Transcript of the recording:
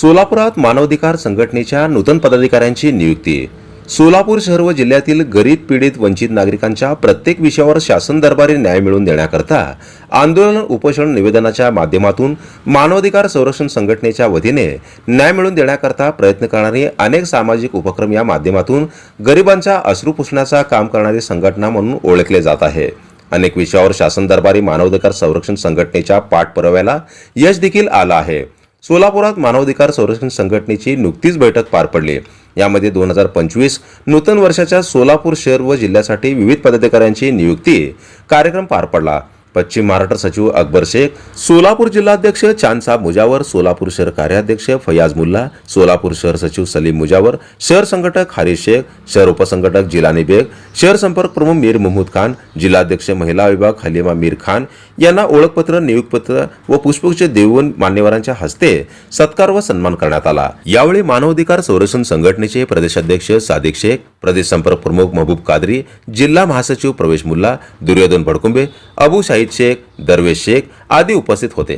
सोलापुरात मानवाधिकार संघटनेच्या नूतन पदाधिकाऱ्यांची नियुक्ती. सोलापूर शहर व जिल्ह्यातील गरीब पीडित वंचित नागरिकांच्या प्रत्येक विषयावर शासन दरबारी न्याय मिळवून देण्याकरता आंदोलन उपोषण निवेदनाच्या माध्यमातून मानवाधिकार संरक्षण संघटनेच्या वतीने न्याय मिळवून देण्याकरता प्रयत्न करणारे अनेक सामाजिक उपक्रम या माध्यमातून गरिबांचा अश्रू पुसण्याचा काम करणारी संघटना म्हणून ओळखले जात आहे. अनेक विषयावर शासन दरबारी मानवाधिकार संरक्षण संघटनेच्या पाठपुराव्याला यश देखील आलं आहे. सोलापुरात मानवाधिकार संरक्षण संघटनेची नुकतीच बैठक पार पडली. यामध्ये दोन हजार पंचवीस नूतन वर्षाच्या सोलापूर शहर व जिल्ह्यासाठी विविध पदाधिकाऱ्यांची नियुक्ती कार्यक्रम पार पडला. पश्चिम महाराष्ट्र सचिव अकबर शेख सोलापूर जिल्हाध्यक्ष चांदसाब मुजावर सोलापूर शहर कार्याध्यक्ष फयाज मुल्ला सोलापूर शहर सचिव सलीम मुजावर शहर संघटक हारिस शेख शहर उपसंघटक जिलानी बेग शहर संपर्क प्रमुख मीर महमूद खान जिल्हाध्यक्ष महिला विभाग हलिमा मीर खान यांना ओळखपत्र नियुक्तपत्र व पुष्पगुच्छ देऊन मान्यवरांच्या हस्ते सत्कार व सन्मान करण्यात आला. यावेळी मानवाधिकार संरक्षण संघटनेचे प्रदेशाध्यक्ष सादिक शेख प्रदेश संपर्क प्रमुख महबूब कादरी जिल्हा महासचिव प्रवेश मुल्ला दुर्योधन भडकुंबे अबू शाहिद शेख दरवेश शेख आदी उपस्थित होते.